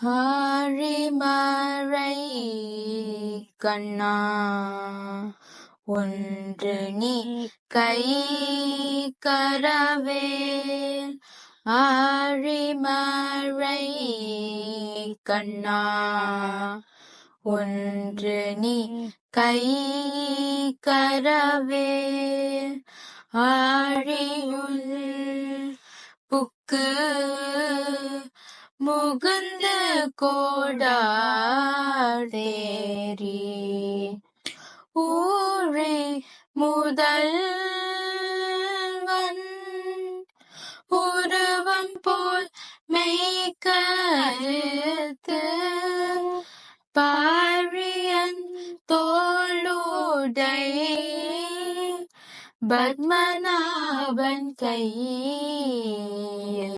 ஆழிமறை கண்ணா ஒன்று நீ கை கரவேல் ஆழிமறை கண்ணா ஒன்று நீ கை கரவேல் ஆழியுள் புக்கு முகுந்த கோடாதேரி ஊரே முதல்வன் உருவம் போல் மெய்கழுத்து பாரியன் தோளுடை பத்மநாபன் கையில்